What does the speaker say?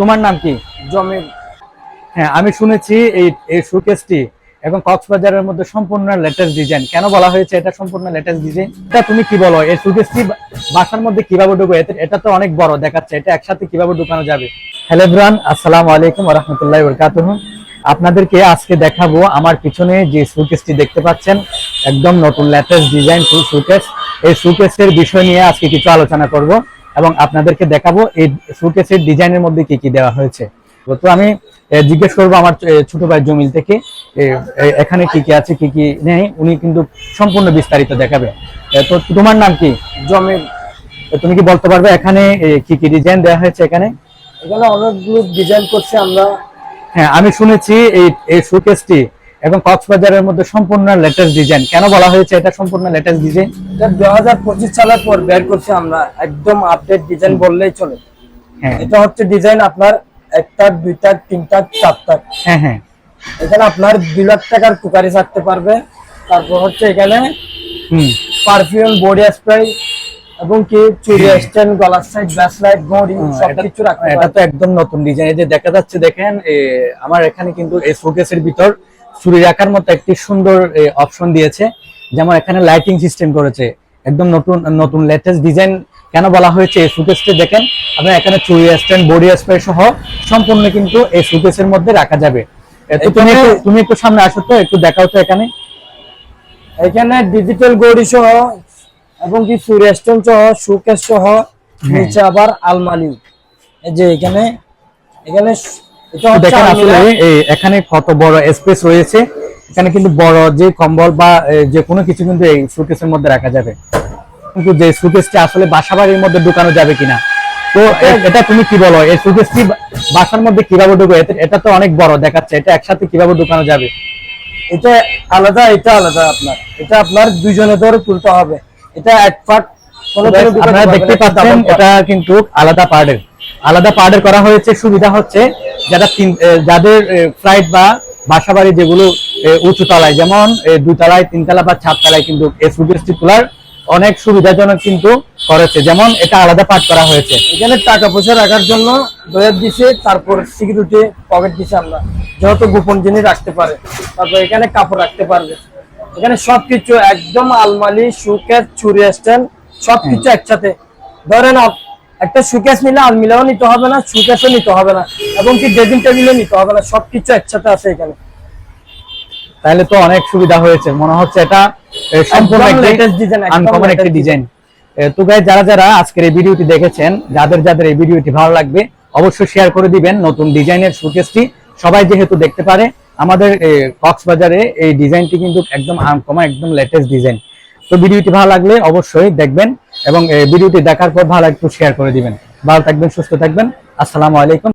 তোমার নাম কি? জমির। হ্যাঁ আমি শুনেছি এই এই শোকেসটি এবং কক্সবাজারের মধ্যে সম্পূর্ণ লেটেস্ট ডিজাইন। কেন বলা হয়েছে এটা সম্পূর্ণ লেটেস্ট ডিজাইন? এটা তুমি কি বলো? এই শোকেসটি বাসার মধ্যে কীভাবে ঢুকবে? এটা তো অনেক বড় দেখাচ্ছে। এটা একসাথে কীভাবে ঢুকানো যাবে? হ্যালো ব্রান আসসালামু আলাইকুম ওয়া রাহমাতুল্লাহি ওয়া বারাকাতুহু। আপনাদেরকে আজকে দেখাবো আমার পিছনে যে সুকেসটি দেখতে পাচ্ছেন একদম নতুন লেটেস্ট ডিজাইন টু সুকেস এই সুকেসের বিষয় নিয়ে আজকে কিছু আলোচনা করব। এবং আপনাদেরকে দেখাবো এই সুকেসের ডিজাইনের মধ্যে কি কি দেওয়া হয়েছে। তো আমি জিজ্ঞেস করব আমার ছোট ভাই জমিল থেকে এখানে কি কি আছে কি কি নেই উনি কিন্তু সম্পূর্ণ বিস্তারিত দেখাবে। তো তোমার নাম কি? জমির তো তুমি কি বলতে পারবে এখানে কি কি ডিজাইন দেওয়া হয়েছে এখানে? এখানে অনেকগুলো ডিজাইন করছি আমরা। হ্যাঁ আমি শুনেছি এই এই শোকেসটি এবং কক্সবাজারের মধ্যে সম্পূর্ণ লেটেস্ট ডিজাইন কেন বলা হয়েছে এটা সম্পূর্ণ লেটেস্ট ডিজাইন এটা দু হাজার পঁচিশ সালের পর বের করছি আমরা। একদম আপডেট ডিজাইন বললেই চলে। হ্যাঁ। এটা হচ্ছে ডিজাইন আপনার একটা দুইটা তিনটা চারটা। হ্যাঁ হ্যাঁ। এখানে আপনার দুই লাখ টাকার কুকারি থাকতে পারবে। তারপর হচ্ছে এখানে হুম। পারফিউম বডি স্প্রে এবং কি চুরি স্ট্যান্ড গলার সাইড ব্যাস লাইট ঘড়ি সবকিছু রাখতে এটা তো একদম নতুন ডিজাইন এই যে দেখা যাচ্ছে দেখেন আমার এখানে কিন্তু এই শোকেসের ভিতর চুরি রাখার মতো একটি সুন্দর অপশন দিয়েছে যেমন এখানে লাইটিং সিস্টেম করেছে। একদম নতুন নতুন লেটেস্ট ডিজাইন কেন বলা হয়েছে এই সুকেসটি দেখেন। আপনার এখানে চুরি স্ট্যান্ড বডি স্প্রে সহ সম্পূর্ণ কিন্তু এই সুকেসের মধ্যে রাখা যাবে। তুমি একটু- তুমি একটু সামনে আসো তো একটু দেখাও তো এখানে। এখানে ডিজিটাল গড়ি সহ এবং কি সুরেস্টন সহ সুকেশ সহ নিচে আবার আলমারি। এই যে এখানে এখানে দেখেন আসলে এখানে কত বড় স্পেস রয়েছে। এখানে কিন্তু বড় যে কম্বল বা যে কোনো কিছু কিন্তু এই সুকেসের মধ্যে রাখা যাবে। কিন্তু যে সুকেসটা আসলে বাসা বাড়ির মধ্যে ঢুকানো যাবে কিনা? তো এটা তুমি কি বলো? এই সুকেসটি বাসার মধ্যে কীভাবে ঢুকবে? এটা তো অনেক বড় দেখাচ্ছে। এটা একসাথে কীভাবে ঢুকানো যাবে? এটা আলাদা এটা আলাদা আপনার। এটা আপনার দুইজনে ধরে তুলতে হবে। এটা এক পার্ট আপনারা দেখতে পাচ্ছেন এটা কিন্তু আলাদা পার্টের আলাদা পার্টের করা হয়েছে সুবিধা হচ্ছে যারা তিন যাদের ফ্লাইট বা বাসা বাড়ি যেগুলো উঁচু তলায় যেমন দুতলায় তিনতলা বা চার তলায় কিন্তু এই সুগেস্টি তোলার অনেক সুবিধাজনক কিন্তু করেছে। যেমন এটা আলাদা পার্ট করা হয়েছে। এখানে টাকা পয়সা রাখার জন্য ডয়ার দিছে তারপর সিকিউরিটি পকেট দিছে আমরা। যত গোপন জিনিস রাখতে পারে তারপর এখানে কাপড় রাখতে পারবে। এখানে সবকিছু একদম আলমারি সুকেস চুরি স্ট্যান্ড সবকিছু একসাথে। ধরেন একটা সুকেস নিলে আলমিলাও নিতে হবে না সুকেসও নিতে হবে না। এবং কি ড্রেসিং টেবিলও নিতে হবে না সবকিছু একসাথে আছে এখানে। তাহলে তো অনেক সুবিধা হয়েছে। মনে হচ্ছে এটা সম্পূর্ণ design, একদম আনকমন একটি ডিজাইন তো গাই যারা যারা আজকের এই ভিডিওটি দেখেছেন যাদের যাদের এই ভিডিওটি ভালো লাগবে অবশ্যই শেয়ার করে দিবেন নতুন ডিজাইনের শোকেসটি সবাই যেহেতু দেখতে পারে আমাদের কক্সবাজারে এই ডিজাইনটি কিন্তু একদম আনকমন একদম লেটেস্ট ডিজাইন তো ভিডিওটি ভালো লাগলে অবশ্যই দেখবেন। এবং ভিডিওটি দেখার পর ভালো একটু শেয়ার করে দিবেন। ভালো থাকবেন, সুস্থ থাকবেন। আসসালামু আলাইকুম।